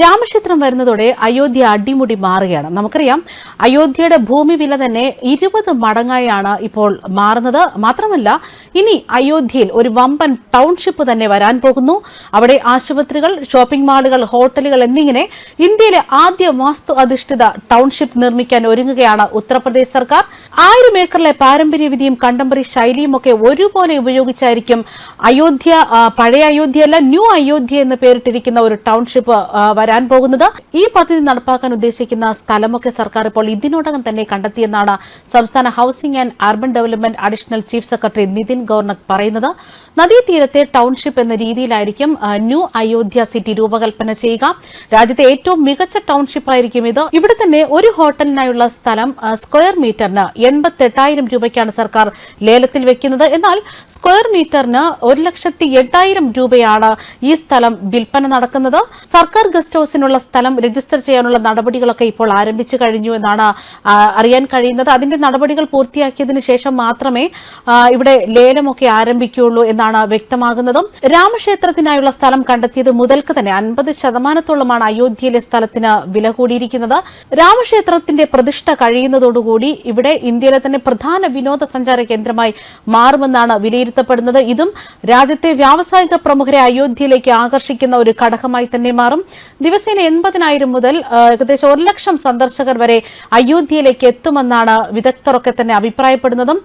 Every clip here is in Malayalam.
രാമക്ഷേത്രം വരുന്നതോടെ അയോധ്യ അടിമുടി മാറുകയാണ്. നമുക്കറിയാം അയോധ്യയുടെ ഭൂമി വില തന്നെ ഇരുപത് മടങ്ങായാണ് ഇപ്പോൾ മാറുന്നത്. മാത്രമല്ല ഇനി അയോധ്യയിൽ ഒരു വമ്പൻ ടൗൺഷിപ്പ് തന്നെ വരാൻ പോകുന്നു. അവിടെ ആശുപത്രികൾ ഷോപ്പിംഗ് മാളുകൾ ഹോട്ടലുകൾ എന്നിങ്ങനെ ഇന്ത്യയിലെ ആദ്യ വാസ്തു അധിഷ്ഠിത ടൗൺഷിപ്പ് നിർമ്മിക്കാൻ ഒരുങ്ങുകയാണ് ഉത്തർപ്രദേശ് സർക്കാർ. ആയിരം ഏക്കറിലെ പാരമ്പര്യ വിധിയും കണ്ടംപററി ശൈലിയും ഒക്കെ ഒരുപോലെ ഉപയോഗിച്ചായിരിക്കും അയോധ്യ പഴയ അയോധ്യയല്ല ന്യൂ അയോധ്യ എന്ന് പേരിട്ടിരിക്കുന്ന ഒരു ടൗൺഷിപ്പ് വരാൻ പോകുന്നത്. ഈ പദ്ധതി നടപ്പാക്കാൻ ഉദ്ദേശിക്കുന്ന സ്ഥലമൊക്കെ സർക്കാർ ഇപ്പോൾ ഇതിനോടകം തന്നെ കണ്ടെത്തിയെന്നാണ് സംസ്ഥാന housing and urban development additional chief secretary Nitin governor പറയുന്നത്. നദീതീരത്തെ ടൌൺഷിപ്പ് എന്ന രീതിയിലായിരിക്കും ന്യൂ അയോധ്യ സിറ്റി രൂപകൽപ്പന ചെയ്യുക. രാജ്യത്തെ ഏറ്റവും മികച്ച ടൗൺഷിപ്പ് ആയിരിക്കും ഇത്. ഇവിടെ തന്നെ ഒരു ഹോട്ടലിനായുള്ള സ്ഥലം സ്ക്വയർ മീറ്ററിന് എൺപത്തെട്ടായിരം രൂപയ്ക്കാണ് സർക്കാർ ലേലത്തിൽ വെക്കുന്നത്. എന്നാൽ സ്ക്വയർ മീറ്ററിന് ഒരു ലക്ഷത്തി എട്ടായിരം രൂപയാണ് ഈ സ്ഥലം വിൽപ്പന നടക്കുന്നത്. സർക്കാർ ഗസ്റ്റ് ഹൌസിനുള്ള സ്ഥലം രജിസ്റ്റർ ചെയ്യാനുള്ള നടപടികളൊക്കെ ഇപ്പോൾ ആരംഭിച്ചു കഴിഞ്ഞു എന്നാണ് അറിയാൻ കഴിയുന്നത്. അതിന്റെ നടപടികൾ പൂർത്തിയാക്കിയതിനു ശേഷം മാത്രമേ ഇവിടെ ലേലമൊക്കെ ആരംഭിക്കുകയുള്ളൂ എന്നാണ് വ്യക്തമാകുന്നതും. രാമക്ഷേത്രത്തിനായുള്ള സ്ഥലം കണ്ടെത്തിയത് മുതൽക്ക് തന്നെ അൻപത് ശതമാനത്തോളമാണ് അയോധ്യയിലെ സ്ഥലത്തിന് വില കൂടിയിരിക്കുന്നത്. രാമക്ഷേത്രത്തിന്റെ പ്രതിഷ്ഠ കഴിയുന്നതോടുകൂടി ഇവിടെ ഇന്ത്യയിലെ തന്നെ പ്രധാന വിനോദസഞ്ചാര കേന്ദ്രമായി മാറുമെന്നാണ് വിലയിരുത്തപ്പെടുന്നത്. ഇതും രാജ്യത്തെ വ്യാവസായിക പ്രമുഖരെ അയോധ്യയിലേക്ക് ആകർഷിക്കുന്ന ഒരു ഘടകമായി തന്നെ മാറും. ദിവസേന എൺപതിനായിരം മുതൽ ഏകദേശം ഒരു ലക്ഷം സന്ദർശകർ വരെ അയോധ്യയിലേക്ക് എത്തുമെന്നാണ് വിദഗ്ധരൊക്കെ തന്നെ അഭിപ്രായപ്പെടുന്നതും.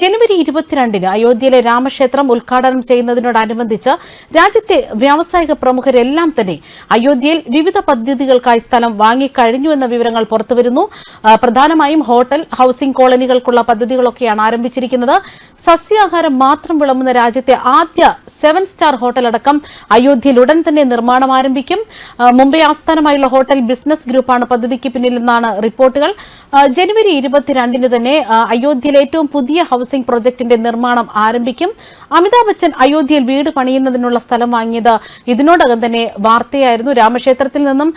ജനുവരി ഇരുപത്തിരണ്ടിന് അയോധ്യയിലെ രാമക്ഷേത്രം ഉദ്ഘാടനം ചെയ്യുന്നതിനോടനുബന്ധിച്ച് രാജ്യത്തെ വ്യാവസായിക പ്രമുഖരെല്ലാം തന്നെ അയോധ്യയിൽ വിവിധ പദ്ധതികൾക്കായി സ്ഥലം വാങ്ങിക്കഴിഞ്ഞു എന്ന വിവരങ്ങൾ പുറത്തുവരുന്നു. പ്രധാനമായും ഹോട്ടൽ ഹൌസിംഗ് കോളനികൾക്കുള്ള പദ്ധതികളൊക്കെയാണ് ആരംഭിച്ചിരിക്കുന്നത്. സസ്യാഹാരം മാത്രം വിളമ്പുന്ന രാജ്യത്തെ ആദ്യ സെവൻ സ്റ്റാർ ഹോട്ടൽ അടക്കം അയോധ്യയിൽ ഉടൻ തന്നെ നിർമ്മാണം ആരംഭിക്കും. മുംബൈ ആസ്ഥാനമായുള്ള ഹോട്ടൽ ബിസിനസ് ഗ്രൂപ്പാണ് പദ്ധതിക്ക് പിന്നിലെന്നാണ് റിപ്പോർട്ടുകൾ. ജനുവരി ഇരുപത്തിരണ്ടിന് തന്നെ അയോധ്യയിലെ ഏറ്റവും പുതിയ ഹൌസിംഗ് പ്രൊജക്ടിന്റെ നിർമ്മാണം ആരംഭിക്കും. അമിതാഭ് ബച്ചൻ അയോധ്യയിൽ വീട് പണിയുന്നതിനുള്ള സ്ഥലം വാങ്ങിയത് ഇതിനോടകം തന്നെ വാർത്തയായിരുന്നു. രാമക്ഷേത്രത്തിൽ നിന്നും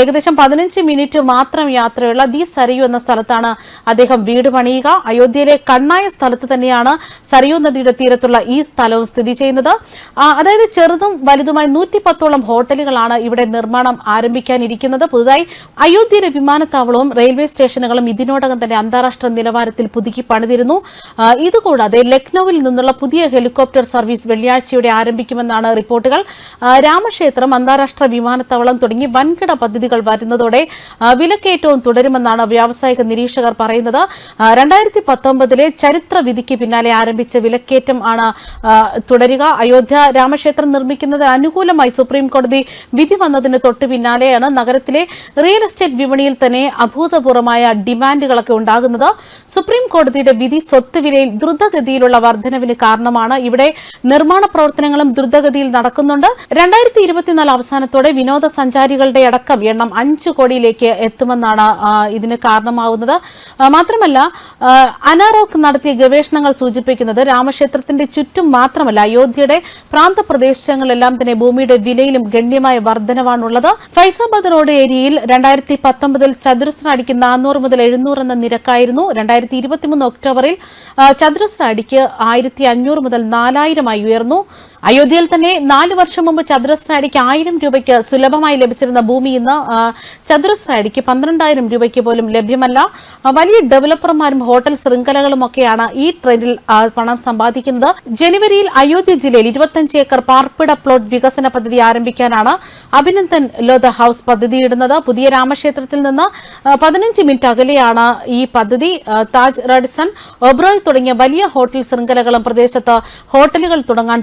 ഏകദേശം പതിനഞ്ച് മിനിറ്റ് മാത്രം യാത്രയുള്ള ദി സരയു എന്ന സ്ഥലത്താണ് അദ്ദേഹം വീട് പണിയുക. അയോധ്യയിലെ കണ്ണായ സ്ഥലത്ത് തന്നെയാണ് സരയു നദിയുടെ തീരത്തുള്ള ഈ സ്ഥലവും സ്ഥിതി ചെയ്യുന്നത്. അതായത് ചെറുതും വലുതുമായി നൂറ്റി പത്തോളം ഹോട്ടലുകളാണ് ഇവിടെ നിർമ്മാണം ആരംഭിക്കാനിരിക്കുന്നത്. പുതുതായി അയോധ്യയിലെ വിമാനത്താവളവും റെയിൽവേ സ്റ്റേഷനുകളും ഇതിനോടകം തന്നെ അന്താരാഷ്ട്ര നിലവാരത്തിൽ പുതുക്കി പണിതിരുന്നു. ഇതുകൂടാതെ ലക്നൌവിൽ നിന്നുള്ള പുതിയ ഹെലികോപ്റ്റർ സർവീസ് വെള്ളിയാഴ്ചയോടെ ആരംഭിക്കുമെന്നാണ് റിപ്പോർട്ടുകൾ. രാമക്ഷേത്രം അന്താരാഷ്ട്ര വിമാനത്താവളം തുടങ്ങി വൻകിട പദ്ധതികൾ വരുന്നതോടെ വിലക്കയറ്റവും തുടരുമെന്നാണ് വ്യാവസായിക നിരീക്ഷകർ പറയുന്നത്. രണ്ടായിരത്തി പത്തൊമ്പതിലെ ചരിത്ര വിധിക്ക് പിന്നാലെ ആരംഭിച്ച വിലക്കയറ്റം ആണ് തുടരുക. അയോധ്യ രാമക്ഷേത്രം നിർമ്മിക്കുന്നത് അനുകൂലമായി സുപ്രീം കോടതി വിധി വന്നതിന് തൊട്ട് പിന്നാലെയാണ് നഗരത്തിലെ റിയൽ എസ്റ്റേറ്റ് വിപണിയിൽ തന്നെ അഭൂതപൂർവമായ ഡിമാൻഡുകളൊക്കെ ഉണ്ടാകുന്നത്. സുപ്രീം കോടതിയുടെ വിധി സ്വത്ത് വിലയിൽ ദ്രുതഗതിയിലുള്ള വർധനവിന് കാരണമാണ് ഇവിടെ നിർമ്മാണ പ്രവർത്തനങ്ങളും ദ്രുതഗതിയിൽ നടക്കുന്നുണ്ട്. രണ്ടായിരത്തി ഇരുപത്തിനാല് അവസാനത്തോടെ വിനോദസഞ്ചാരികളുടെ അടക്കം എണ്ണം അഞ്ച് കോടിയിലേക്ക് എത്തുമെന്നാണ് ഇതിന് കാരണമാവുന്നത്. മാത്രമല്ല അനാറോക്ക് നടത്തിയ ഗവേഷണങ്ങൾ സൂചിപ്പിക്കുന്നത് രാമക്ഷേത്രത്തിന്റെ ചുറ്റും മാത്രമല്ല അയോധ്യയുടെ പ്രാന്തപ്രദേശങ്ങളിലെല്ലാം തന്നെ ഭൂമിയുടെ വിലയിലും ഗണ്യമായ വർധനവാണുള്ളത് ഫൈസാബാദ് റോഡ് ഏരിയയിൽ രണ്ടായിരത്തി പത്തൊമ്പതിൽ ചതുരശ്ര അടിക്ക് നാനൂറ് മുതൽ എഴുന്നൂറ് എന്ന നിരക്കായിരുന്നു. രണ്ടായിരത്തി ഇരുപത്തിമൂന്ന് ഒക്ടോബറിൽ ആ, ചതുരശ്ര അടിക്ക് ആയിരത്തി അഞ്ഞൂറ് മുതൽ നാലായിരമായി ഉയർന്നു. അയോധ്യയിൽ തന്നെ നാല് വർഷം മുമ്പ് ചതുരശ്ര അടിക്ക് ആയിരം രൂപയ്ക്ക് സുലഭമായി ലഭിച്ചിരുന്ന ഭൂമി ഇന്ന് ആ, ചതുരശ്ര പന്ത്രണ്ടായിരം രൂപയ്ക്ക് പോലും ലഭ്യമല്ല. വലിയ ഡെവലപ്പർമാരും ഹോട്ടൽ ശൃംഖലകളും ഒക്കെയാണ് ഈ ട്രെൻഡിൽ പണം സമ്പാദിക്കുന്നത്. ജനുവരിയിൽ അയോധ്യ ജില്ലയിൽ ഇരുപത്തഞ്ച് ഏക്കർ പാർപ്പിട പ്ലോട്ട് വികസന പദ്ധതി ആരംഭിക്കാനാണ് അഭിനന്ദൻ ലോത ഹൌസ് പദ്ധതിയിടുന്നത്. പുതിയ രാമക്ഷേത്രത്തിൽ നിന്ന് പതിനഞ്ച് മിനിറ്റ് അകലെയാണ് ഈ പദ്ധതി. താജ് റെഡ്സൺ ഒബ്രോയ് തുടങ്ങിയ വലിയ ഹോട്ടൽ ശൃംഖലകളും പ്രദേശത്ത് ഹോട്ടലുകൾ തുടങ്ങാൻ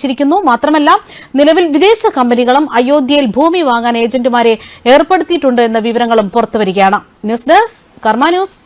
തീരുമാനിച്ചിരിക്കുന്നു മാത്രമല്ല നിലവിൽ വിദേശ കമ്പനികളും അയോധ്യയിൽ ഭൂമി വാങ്ങാൻ ഏജന്റുമാരെ ഏർപ്പെടുത്തിയിട്ടുണ്ട് എന്ന വിവരങ്ങളും പുറത്തുവരികയാണ്. News desk Karma news.